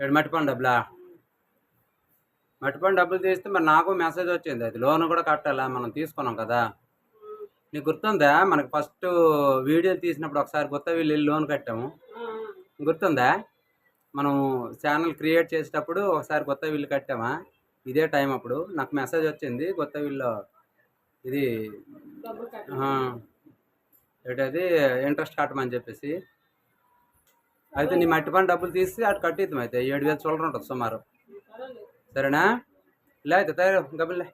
ఏడు మట్టిపండు డబ్బులా? మట్టిపండు డబ్బులు తీస్తే మరి నాకు మెసేజ్ వచ్చింది. అది లోన్ కూడా కట్టాలా? మనం తీసుకున్నాం కదా. నీకు గుర్తుందా? మనకు ఫస్ట్ వీడియో తీసినప్పుడు ఒకసారి కొత్త వీళ్ళు లోన్ కట్టాము. గుర్తుందా? మనం ఛానల్ క్రియేట్ చేసేటప్పుడు ఒకసారి కొత్త వీళ్ళు కట్టామా? ఇదే టైం అప్పుడు. నాకు మెసేజ్ వచ్చింది కొత్త వీళ్ళు ఇది ఏంటది? ఇంట్రెస్ట్ కట్టమని చెప్పేసి. అయితే నీ మట్టి పని డబ్బులు తీసి అటు కట్టిద్దాం అయితే. ఏడు వేలు చూడరు ఉంటుంది సుమారు. సరేనా? లే అయితే తయారు గబ్బులే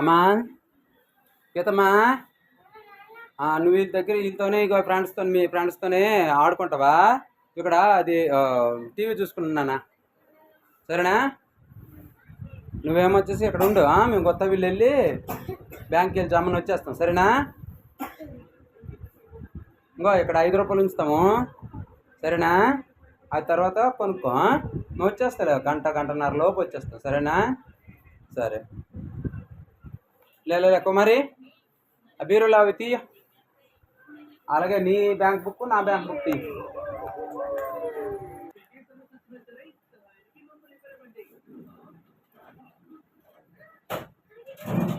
అమ్మా. గీతమ్మా. నువ్వు వీళ్ళ దగ్గర వీళ్ళతోనే ఇక ఫ్రెండ్స్తో మీ ఫ్రెండ్స్తోనే ఆడుకుంటావా? ఇక్కడ అది టీవీ చూసుకుంటున్నానా సరేనా? నువ్వేమొచ్చేసి ఇక్కడ ఉండు మేము కొత్త వీళ్ళు వెళ్ళి బ్యాంక్కి వెళ్ళి జమ్మని వచ్చేస్తాం సరేనా? ఇంకో ఇక్కడ ఐదు రూపాయలు ఉంచుతాము సరేనా? ఆ తర్వాత కొనుక్కో నువ్వు వచ్చేస్తావు గంట గంటన్నర లోపు వచ్చేస్తావు సరేనా? సరే. లేదు లే, కుమారి ఆ బీరులో అవి తీయ. అలాగే నీ బ్యాంక్ బుక్ నా బ్యాంక్ బుక్ తీయ.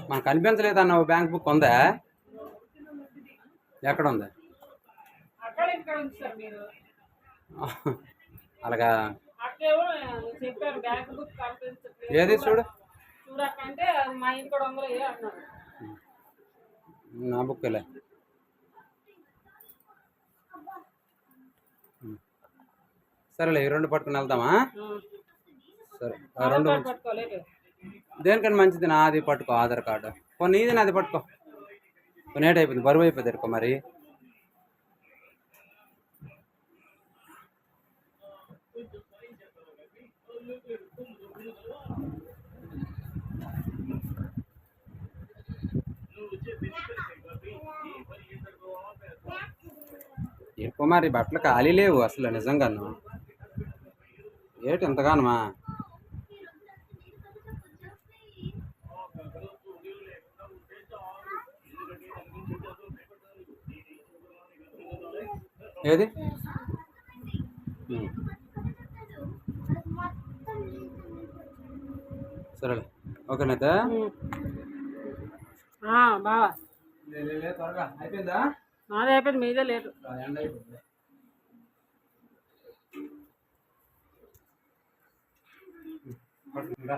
మనకు కనిపించలేదన్న బ్యాంక్ బుక్ ఉందా? ఎక్కడ ఉంది? అలాగా. ఏది చూడు? నా బుక్లే సరేలే ఈ రెండు పట్టుకుని వెళ్దామా? సరే రెండు దేనికని మంచిది నాది పట్టుకో ఆధార్ కార్డు. కొన్ని ఇది నాది పట్టుకో. కొన్ని ఏట అయిపోయింది బరువు అయిపోయింది ఎరుకో మరి. ఎక్కువ మరి బట్టలు ఖాళీ లేవు అసలు నిజంగాను. ఏంటి ఎంతగానమా ఏది? ఉమ్. సరేలే. ఓకేనైతే బావా త్వరగా అయిపోయిందా నాదే అయిపోయింది మీదే లేదు. ఎండ అయిపోయింది పట్టుకుందా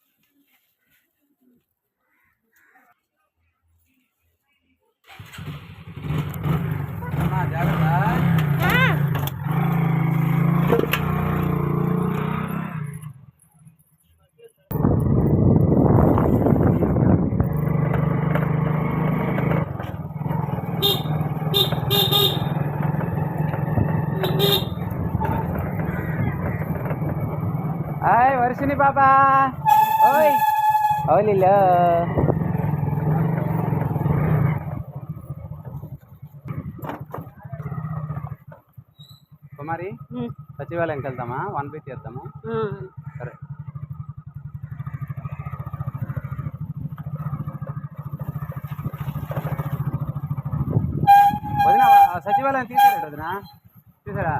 బాబా. ఓయ్. ఓలిలో కుమారి సచివాలయంకి వెళ్దామా? వన్ బి చేద్దామా? సరే. వదిన సచివాలయం తీసారా వదిన. తీసారా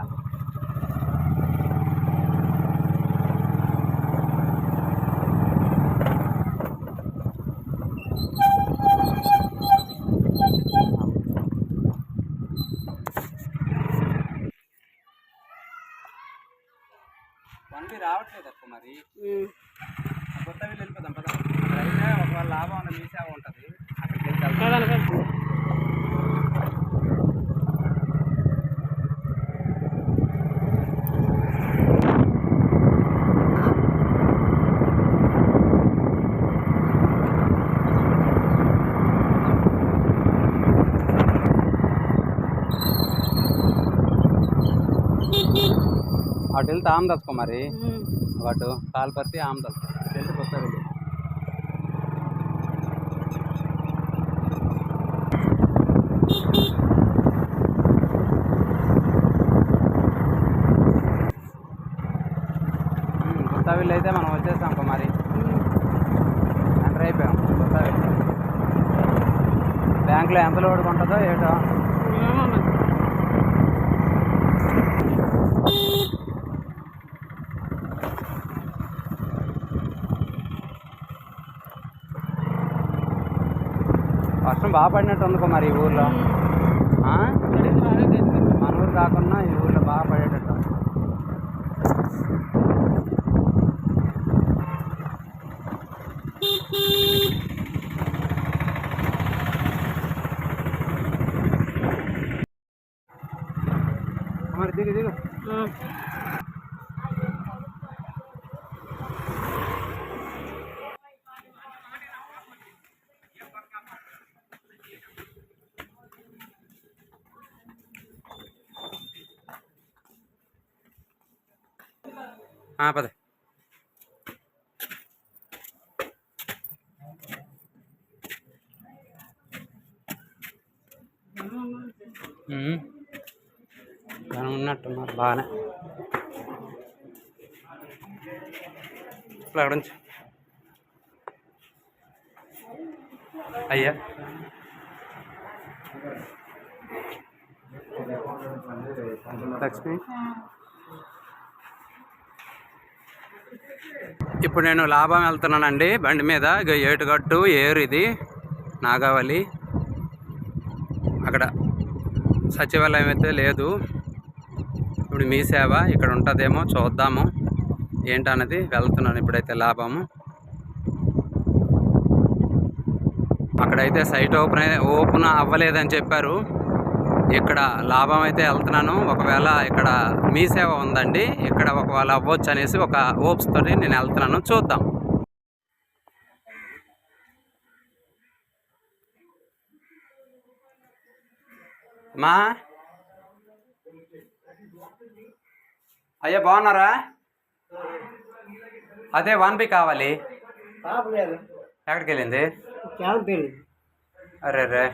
కొత్త వీళ్ళు వెళ్ళిపోతాం అయితే ఒకవేళ లాభం ఉన్న మీ ఉంటుంది. అక్కడికి వెళ్ళి అటు వెళ్తే ఆమదాస్ కుమారి అటు కాల్పర్తి ఆమదాస్ అటు వెళ్తే కొత్తది కొత్తవిల్లు అయితే మనం వచ్చేస్తాం కుమారి ఎంటర్ అయిపోయాం. కొత్తవిల్లు బ్యాంకులో ఎంత లోడ్ ఉంటుందో ఏటో వర్షం బాగా పడినట్టు ఉంది మరి ఈ ఊర్లో. మన ఊరు కాకుండా ఈ ఊర్లో బాగా పడేటట్టు మరి దిగు దిగు ఆ, పద. బాగానే ఉన్నట్టున్నారు బాగానే ఇప్పుడు అక్కడ ఉంచు అయ్యా. లక్ష్మి. ఇప్పుడు నేను లాభం వెళ్తున్నానండి. బండి మీద ఇక ఏటుగట్టు ఏరు ఇది నాగావళి. అక్కడ సచివాలయం అయితే లేదు. ఇప్పుడు మీ సేవ ఇక్కడ ఉంటుందేమో చూద్దాము. ఏంటన్నది వెళ్తున్నాను ఇప్పుడైతే లాభము. అక్కడైతే సైట్ ఓపెన్ ఓపెన్ అవ్వలేదని చెప్పారు. ఇక్కడ లాభం అయితే వెళ్తున్నాను. ఒకవేళ ఇక్కడ మీ సేవ ఉందండి ఇక్కడ ఒకవేళ అవ్వచ్చు అనేసి ఒక హోప్స్ తోటి నేను వెళ్తున్నాను. చూద్దాం. మా అయ్యా బాగున్నారా? అదే వన్ బి కావాలి. ఎక్కడికి వెళ్ళింది అరే రే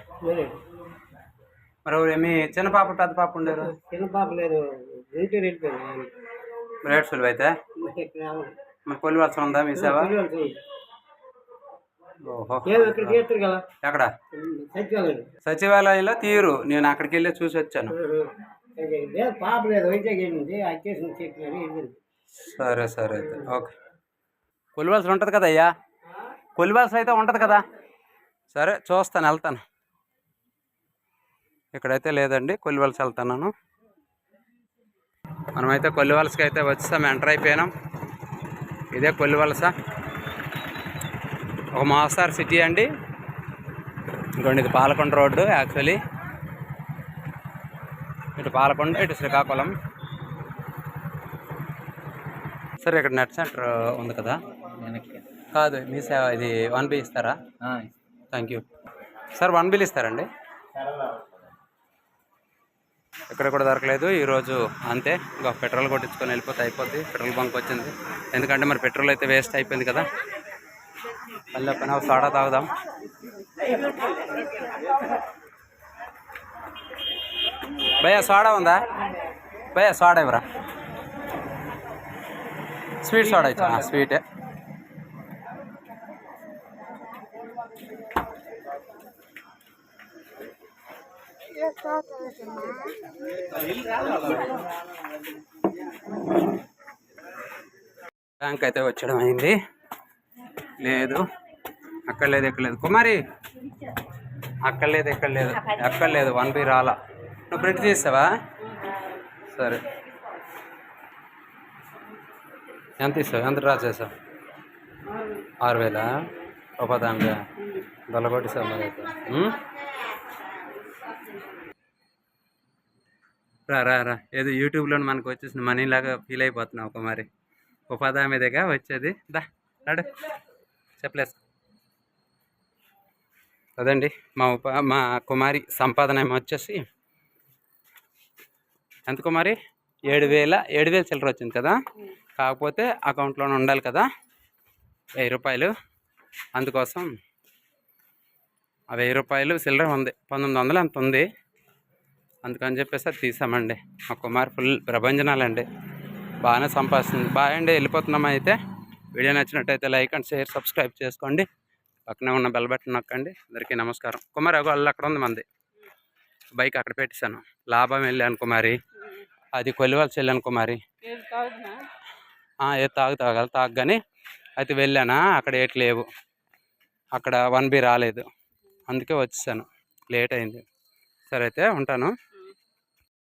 మరి మీ చిన్న పాప పెద్ద పాప ఉండేరు? చిన్న పాప లేదు. గుంటూరు వెళ్ళిపోయింది ఆయన. రేట్ సులువు అయితే. మరి కొలివలసిన ఉందా మీ సేవ? ఎక్కడ? సచివాలయం. సచివాలయంలో తీరు. నేను అక్కడికి వెళ్ళి చూసి వచ్చాను. పాప లేదు. వైజాగ్ వెళ్ళింది. చెప్పినారు. సరే సరే అయితే. ఓకే. కొలివలస ఉంటుంది కదా అయ్యా? కొలివలస అయితే ఉంటుంది కదా? సరే చూస్తాను వెళ్తాను. ఇక్కడైతే లేదండి కొలివలస వెళ్తున్నాను. మనమైతే కొల్లివలసకి అయితే వచ్చేసాం ఎంటర్ అయిపోయినాం. ఇదే కొల్లివలస ఒక మోస్తారు సిటీ అండి. ఇంకోండి ఇది పాలకొండ రోడ్డు యాక్చువల్లీ. ఇటు పాలకొండ ఇటు శ్రీకాకుళం. సరే ఇక్కడ నెట్ సెంటర్ ఉంది కదా? కాదు మీ సేవ ఇది వన్ బిల్ ఇస్తారా? Thank you sir one bill ఇస్తారండి? ఇక్కడ కూడా దొరకలేదు. ఈరోజు అంతే. ఇంకా పెట్రోల్ కొట్టించుకొని వెళ్ళిపోతే అయిపోద్ది. పెట్రోల్ బంక్ వచ్చింది. ఎందుకంటే మరి పెట్రోల్ అయితే వేస్ట్ అయిపోయింది కదా. మళ్ళీ పైన సోడా తాగుదాం. భయ్యా సోడా ఉందా? భయ్యా సోడా ఇవ్వరా? స్వీట్ సోడా ఇచ్చా స్వీటే. బ్యాంక్ అయితే వచ్చడం అయింది. లేదు. అక్కడ లేదు ఎక్కడ లేదు కుమారి! అక్కడ లేదు ఎక్కడ లేదు ఎక్కడ లేదు వన్ బి రాలా. నువ్వు ప్రింట్ తీసావా సరే. ఎంత ఇస్తావు? ఎంత డ్రా చేసావు? ఆరు వేలా? ఉపదాంగా దొల్లగొట్టిసావు మరి అయితే. రా రా రా. ఏదో యూట్యూబ్లో మనకు వచ్చేసిన మనీ లాగా ఫీల్ అయిపోతున్నావు ఒక మరి ఉపాధి మీదగా వచ్చేది. దా రాడు చెప్పలేదు అదండి. మా ఉప మా కుమారి సంపాదన ఏమో వచ్చేసి ఎంత కుమారి? ఏడు వేల ఏడు వేల చిల్లర వచ్చింది కదా? కాకపోతే అకౌంట్లోనే ఉండాలి కదా? వెయ్యి రూపాయలు. అందుకోసం ఆ వెయ్యి రూపాయలు చిల్లర ఉంది. పంతొమ్మిది వందలు అంత ఉంది? అందుకని చెప్పేసి అది తీసామండి. మా కుమార్ ఫుల్ ప్రభంజనాలండి. బాగానే సంపాదిస్తుంది. బాగా అండి వెళ్ళిపోతున్నాం అయితే? వీడియో నచ్చినట్టయితే లైక్ అండ్ షేర్ సబ్స్క్రైబ్ చేసుకోండి. పక్కనే ఉన్న బెల్ బటన్ నొక్కండి. అందరికీ నమస్కారం. కుమార్ అగో అల్ల అక్కడ ఉంది మంది. బైక్ అక్కడ పెట్టేశాను. లాభం వెళ్ళాను కుమారి. అది కొలివాల్సి వెళ్ళాను కుమారి. ఏ తాగు తాగాలి. తాగగానే అయితే వెళ్ళానా? అక్కడ ఏటి లేవు. అక్కడ వన్ బి రాలేదు. అందుకే వచ్చేసాను. లేట్ అయింది. సరే అయితే ఉంటాను.